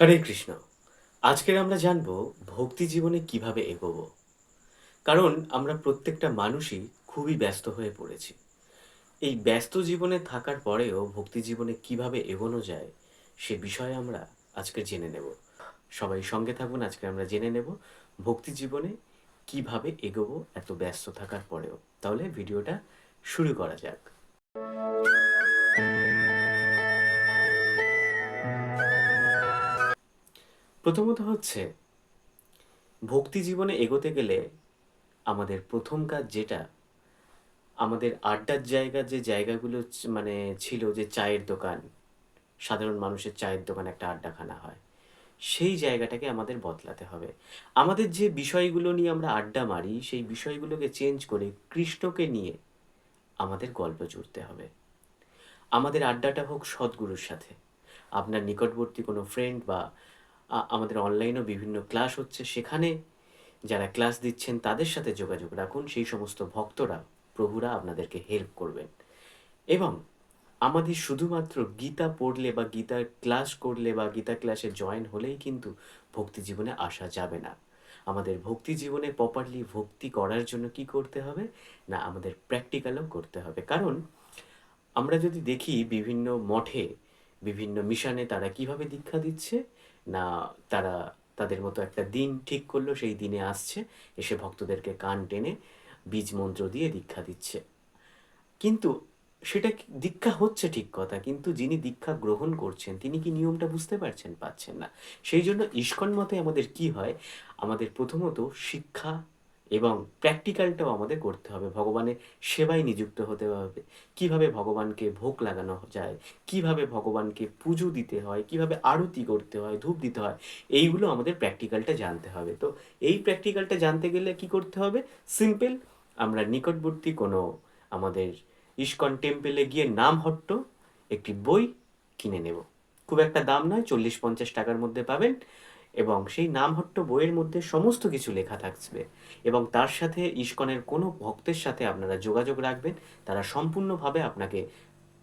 হরে কৃষ্ণ। আজকের আমরা জানব ভক্তি জীবনে কীভাবে এগোবো। কারণ আমরা প্রত্যেকটা মানুষই খুবই ব্যস্ত হয়ে পড়েছি। এই ব্যস্ত জীবনে থাকার পরেও ভক্তি জীবনে কীভাবে এগোনো যায়, সে বিষয়ে আমরা আজকে জেনে নেব। সবাই সঙ্গে থাকুন, আজকে আমরা জেনে নেব ভক্তি জীবনে কীভাবে এগোবো এত ব্যস্ত থাকার পরেও। তাহলে ভিডিওটা শুরু করা যাক। প্রথমত হচ্ছে, ভক্তি জীবনে এগোতে গেলে আমাদের প্রথম কাজ যেটা, আমাদের আড্ডার জায়গা যে জায়গাগুলো মানে ছিল যে চায়ের দোকান, সাধারণ মানুষের চায়ের দোকান একটা আড্ডাখানা হয়, সেই জায়গাটাকে আমাদের বদলাতে হবে। আমাদের যে বিষয়গুলো নিয়ে আমরা আড্ডা মারি, সেই বিষয়গুলোকে চেঞ্জ করে কৃষ্ণকে নিয়ে আমাদের গল্প জুড়তে হবে। আমাদের আড্ডাটা হোক সদ্গুরুর সাথে। আপনার নিকটবর্তী কোনো ফ্রেন্ড বা আমাদের অনলাইনেও বিভিন্ন ক্লাস হচ্ছে। সেখানে যারা ক্লাস দিচ্ছেন, তাদের সাথে যোগাযোগ রাখুন। সেই সমস্ত ভক্তরা, প্রভুরা আপনাদেরকে হেল্প করবেন। এবং আমাদের শুধুমাত্র গীতা পড়লে বা গীতার ক্লাস করলে বা গীতা ক্লাসে জয়েন হলেই কিন্তু ভক্তি জীবনে আসা যাবে না। আমাদের ভক্তি জীবনে প্রপারলি ভক্তি করার জন্য কি করতে হবে? না, আমাদের প্র্যাকটিক্যালও করতে হবে। কারণ আমরা যদি দেখি বিভিন্ন মঠে বিভিন্ন মিশনে তারা কীভাবে দীক্ষা দিচ্ছে? না, তারা তাদের মতো একটা দিন ঠিক করল, সেই দিনে আসছে, এসে ভক্তদেরকে কান টেনে বীজ মন্ত্র দিয়ে দীক্ষা দিচ্ছে। কিন্তু সেটা দীক্ষা হচ্ছে ঠিক কথা, কিন্তু যিনি দীক্ষা গ্রহণ করছেন, তিনি কি নিয়মটা বুঝতে পারছেন, পাচ্ছেন না? সেই জন্য ইস্কন মতে আমাদের কি হয়? আমাদের প্রথমত শিক্ষা এবং প্র্যাকটিক্যালটাও আমাদের করতে হবে। ভগবানের সেবায় নিযুক্ত হতে হবে। কীভাবে ভগবানকে ভোগ লাগানো যায়, কীভাবে ভগবানকে পুজো দিতে হয়, কীভাবে আরতি করতে হয়, ধূপ দিতে হয়, এইগুলো আমাদের প্র্যাকটিক্যালটা জানতে হবে। তো এই প্র্যাকটিক্যালটা জানতে গেলে কি করতে হবে? সিম্পল আমরা নিকটবর্তী কোনো আমাদের ইস্কন টেম্পেলে গিয়ে নাম হট্ট, একটি বই কিনে নেব। খুব একটা দাম নয়, চল্লিশ পঞ্চাশ টাকার মধ্যে পাবেন। এবং সেই নামহট্ট বইয়ের মধ্যে সমস্ত কিছু লেখা থাকবে। এবং তার সাথে ইস্কনের কোনো ভক্তের সাথে আপনারা যোগাযোগ রাখবেন, তারা সম্পূর্ণভাবে আপনাকে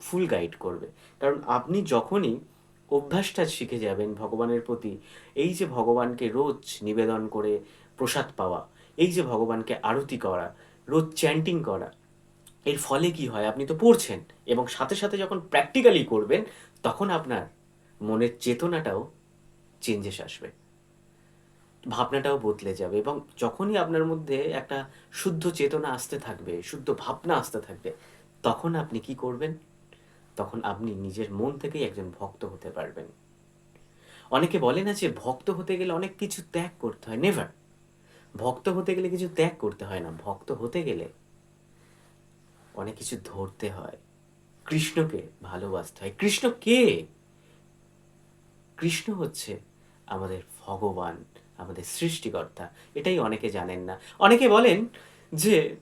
ফুল গাইড করবে। কারণ আপনি যখনই অভ্যাসটা শিখে যাবেন ভগবানের প্রতি, এই যে ভগবানকে রোজ নিবেদন করে প্রসাদ পাওয়া, এই যে ভগবানকে আরতি করা, রোজ চ্যান্টিং করা, এর ফলে কি হয়? আপনি তো পড়ছেন এবং সাথে সাথে যখন প্র্যাকটিক্যালি করবেন, তখন আপনার মনের চেতনাটাও চেঞ্জেস আসবে। ভাবনাটাও বদলে যাবে এবং যখনই আপনার মধ্যে একটা শুদ্ধ চেতনা আসতে থাকবে, শুদ্ধ ভাবনা আসতে থাকবে, তখন আপনি কি করবেন? তখন আপনি নিজের মন থেকেই একজন ভক্ত হতে পারবেন। অনেকে বলে না যে ভক্ত হতে গেলে অনেক কিছু ত্যাগ করতে হয়। নেভার ভক্ত হতে গেলে কিছু ত্যাগ করতে হয় না। ভক্ত হতে গেলে অনেক কিছু ধরতে হয়। কৃষ্ণকে ভালোবাসতে হয়। কৃষ্ণ কে? কৃষ্ণ হচ্ছে আমাদের ভগবান। আমাদের সৃষ্টিকর্তা। এটাই অনেকে জানেন না। অনেকে বলেন যে,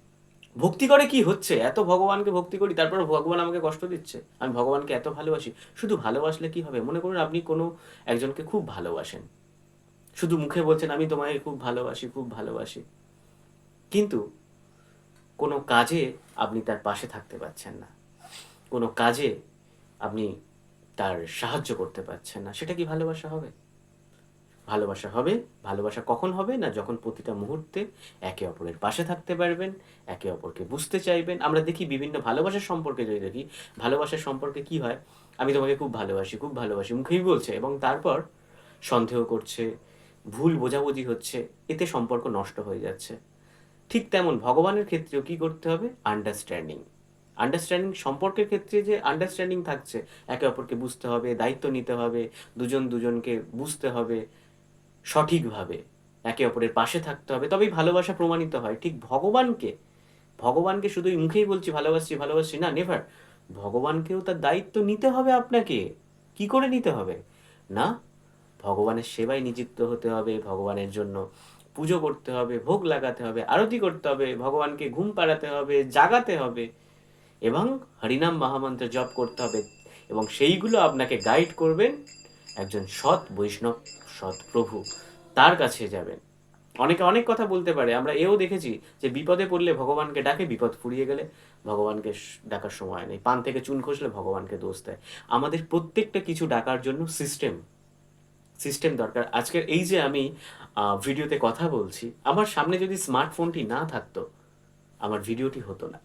ভক্তি করে কি হচ্ছে? এত ভগবানকে ভক্তি করি, তারপর ভগবান আমাকে কষ্ট দিচ্ছে। আমি ভগবানকে এত ভালোবাসি। শুধু ভালোবাসলে কি হবে? মনে করুন আপনি কোনো একজনকে খুব ভালোবাসেন। শুধু মুখে বলছেন, আমি তোমাকে খুব ভালোবাসি খুব ভালোবাসি। কিন্তু কোনো কাজে আপনি তার পাশে থাকতে পারছেন না। কোনো কাজে আপনি তার সাহায্য করতে পারছেন না। সেটা কি ভালোবাসা হবে? ভালোবাসা হবে, ভালোবাসা কখন হবে না যখন প্রতিটা মুহূর্তে একে অপরের পাশে থাকতে পারবেন, একে অপরকে বুঝতে চাইবেন। আমরা দেখি বিভিন্ন ভালোবাসার সম্পর্কে যদি দেখি ভালোবাসার সম্পর্কে কি হয়? আমি তোমাকে খুব ভালোবাসি খুব ভালোবাসি, মুখেই বলছে এবং তারপর সন্দেহ করছে, ভুল বোঝাবুঝি হচ্ছে, এতে সম্পর্ক নষ্ট হয়ে যাচ্ছে। ঠিক তেমন ভগবানের ক্ষেত্রেও কি করতে হবে? আন্ডারস্ট্যান্ডিং আন্ডারস্ট্যান্ডিং সম্পর্কের ক্ষেত্রে যে আন্ডারস্ট্যান্ডিং থাকছে, একে অপরকে বুঝতে হবে, দায়িত্ব নিতে হবে, দুজন দুজনকে বুঝতে হবে সঠিকভাবে। একে অপরের পাশে থাকতে হবে। তবেই ভালোবাসা প্রমাণিত হয়। ঠিক ভগবানকে ভগবানকে শুধু মুখেই বলছি, ভালোবাসছি ভালোবাসছি না নেভার ভগবানকেও তার দায়িত্ব নিতে হবে আপনাকে। কি করে নিতে হবে? না, ভগবানের সেবায় নিযুক্ত হতে হবে, ভগবানের জন্য পুজো করতে হবে, ভোগ লাগাতে হবে, আরতি করতে হবে, ভগবানকে ঘুম পাড়াতে হবে, জাগাতে হবে, এবং হরিনাম মহামন্ত্র জপ করতে হবে, এবং সেইগুলো আপনাকে গাইড করবেন একজন সৎ বৈষ্ণব, সৎ প্রভু তার কাছে যাবেন। অনেকে অনেক কথা বলতে পারে। আমরা এও দেখেছি যে বিপদে পড়লে ভগবানকে ডাকে, বিপদ ফুরিয়ে গেলে ভগবানকে ডাকার সময় নেই। পান থেকে চুন খসলে ভগবানকে দোষ দেয়। আমাদের প্রত্যেকটা কিছু ডাকার জন্য সিস্টেম সিস্টেম দরকার। আজকের এই যে আমি ভিডিওতে কথা বলছি, আমার সামনে যদি স্মার্টফোনটি না থাকতো, আমার ভিডিওটি হতো না।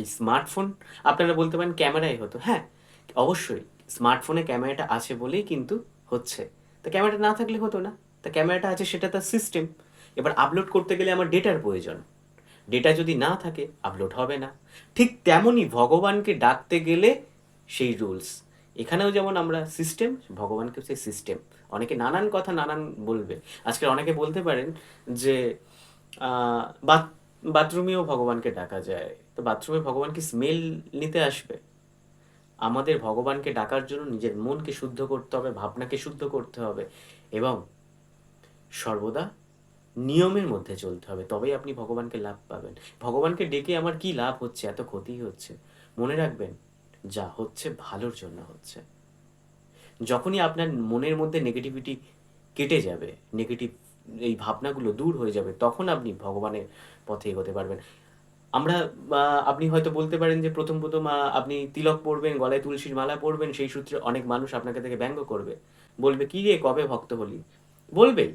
এই স্মার্টফোন আপনারা বলতে পারেন, ক্যামেরাই হতো। হ্যাঁ অবশ্যই। স্মার্টফোনে ক্যামেরাটা আছে বলেই কিন্তু হচ্ছে। তা ক্যামেরাটা না থাকলে হতো না। তা ক্যামেরাটা আছে, সেটা তার সিস্টেম এবার আপলোড করতে গেলে আমার ডেটার প্রয়োজন। ডেটা যদি না থাকে আপলোড হবে না। ঠিক তেমনই ভগবানকে ডাকতে গেলে সেই রুলস এখানেও যেমন আমরা সিস্টেম ভগবানকে সেই সিস্টেম অনেকে নানান কথা নানান বলবে। আজকে অনেকে বলতে পারেন যে বাথরুমেও ভগবানকে ডাকা যায়। তো বাথরুমে ভগবান কি স্মেল নিতে আসবে? আমাদের ভগবানকে ডাকার জন্য নিজের মনকে শুদ্ধ করতে হবে, ভাবনাকে শুদ্ধ করতে হবে এবং সর্বদা নিয়মের মধ্যে চলতে হবে, তবেই আপনি ভগবানকে লাভ পাবেন। ভগবানকে ডেকে আমার কি লাভ হচ্ছে? এত ক্ষতি হচ্ছে। মনে রাখবেন, যা হচ্ছে ভালোর জন্য হচ্ছে। যখনই আপনার মনের মধ্যে নেগেটিভিটি কেটে যাবে নেগেটিভ এই ভাবনাগুলো দূর হয়ে যাবে, তখন আপনি ভগবানের পথে এগোতে পারবেন। আমরা আপনি হয়তো বলতে পারেন যে প্রথম প্রথম আপনি তিলক পরবেন গলায় তুলসীর মালা পরবেন সেই সূত্রে অনেক মানুষ আপনাকে থেকে ব্যঙ্গ করবে। বলবে, কি রে, কবে ভক্ত হলি? বলবেই।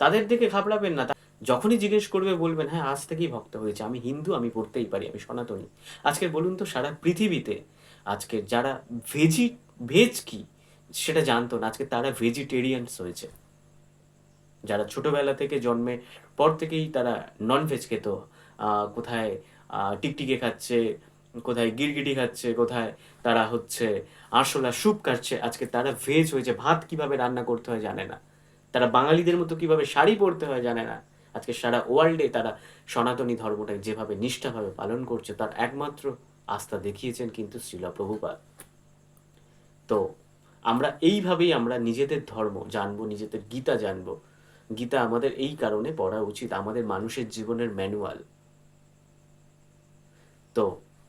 তাদের দিকে ঘাবড়াবেন না। যখনই জিজ্ঞেস করবে, বলবেন হ্যাঁ আজ থেকেই ভক্ত হয়েছে। আমি হিন্দু, আমি পড়তেই পারি, আমি সনাতনী। আজকের বলুন তো, সারা পৃথিবীতে আজকে যারা ভেজি, ভেজ কি, সেটা জানতো না। আজকে তারা ভেজিটেরিয়ানস হয়েছে। যারা ছোটবেলা থেকে জন্মের পর থেকেই তারা নন ভেজ খেত। কোথায় টিকটিকে খাচ্ছে, কোথায় গিরগিটি খাচ্ছে, কোথায় তারা হচ্ছে আরশোলা স্যুপ কাটছে। আজকে তারা ভেজ হয়েছে, ভাত কীভাবে রান্না করতে হয় জানে না। তারা বাঙালিদের মতো কীভাবে শাড়ি পরতে হয় জানে না। আজকে সারা ওয়ার্ল্ডে তারা সনাতনী ধর্মটাকে যেভাবে নিষ্ঠাভাবে পালন করছে, তার একমাত্র আস্থা দেখিয়েছেন কিন্তু শ্রীলা প্রভুপাদ। তো আমরা এইভাবেই আমরা নিজেদের ধর্ম জানব, নিজেদের গীতা জানব। গীতা আমাদের এই কারণে পড়া উচিত, আমাদের মানুষের জীবনের ম্যানুয়াল তো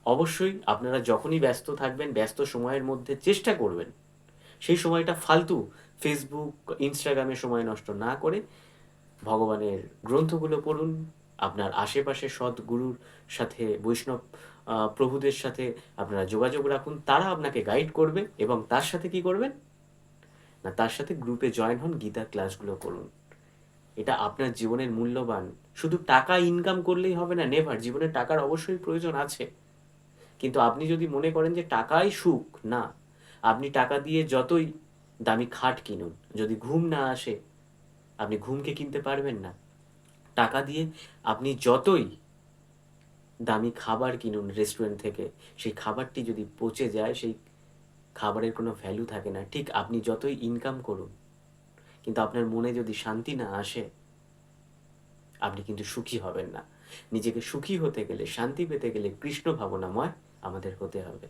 অবশ্যই আপনারা যখনই ব্যস্ত থাকবেন, ব্যস্ত সময়ের মধ্যে চেষ্টা করবেন। সেই সময়টা ফালতু ফেসবুক ইনস্টাগ্রামে সময় নষ্ট না করে ভগবানের গ্রন্থগুলো পড়ুন, আপনার আশেপাশে সৎ গুরুর সাথে, বৈষ্ণব প্রভুদের সাথে আপনারা যোগাযোগ রাখুন, তারা আপনাকে গাইড করবে এবং তার সাথে কি করবেন? না, তার সাথে গ্রুপে জয়েন হন, গীতার ক্লাসগুলো করুন। এটা আপনার জীবনের মূল্যবান। শুধু টাকা ইনকাম করলেই হবে না নেভার জীবনে টাকার অবশ্যই প্রয়োজন আছে। কিন্তু আপনি যদি মনে করেন যে টাকাই সুখ, না। আপনি টাকা দিয়ে যতই দামি খাট কিনুন, যদি ঘুম না আসে, আপনি ঘুমকে কিনতে পারবেন না। টাকা দিয়ে আপনি যতই দামি খাবার কিনুন রেস্টুরেন্ট থেকে, সেই খাবারটি যদি পচে যায়, সেই খাবারের কোনো ভ্যালু থাকে না। ঠিক আপনি যতই ইনকাম করুন কিন্তু আপনার মনে যদি শান্তি না আসে, আপনি কিন্তু সুখী হবেন না। নিজেকে সুখী হতে গেলে, শান্তি পেতে গেলে কৃষ্ণ ভাবনাময় আমাদের হতে হবে।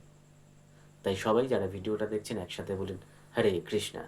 তাই সবাই যারা ভিডিওটা দেখছেন একসাথে বলুন, হরে কৃষ্ণা।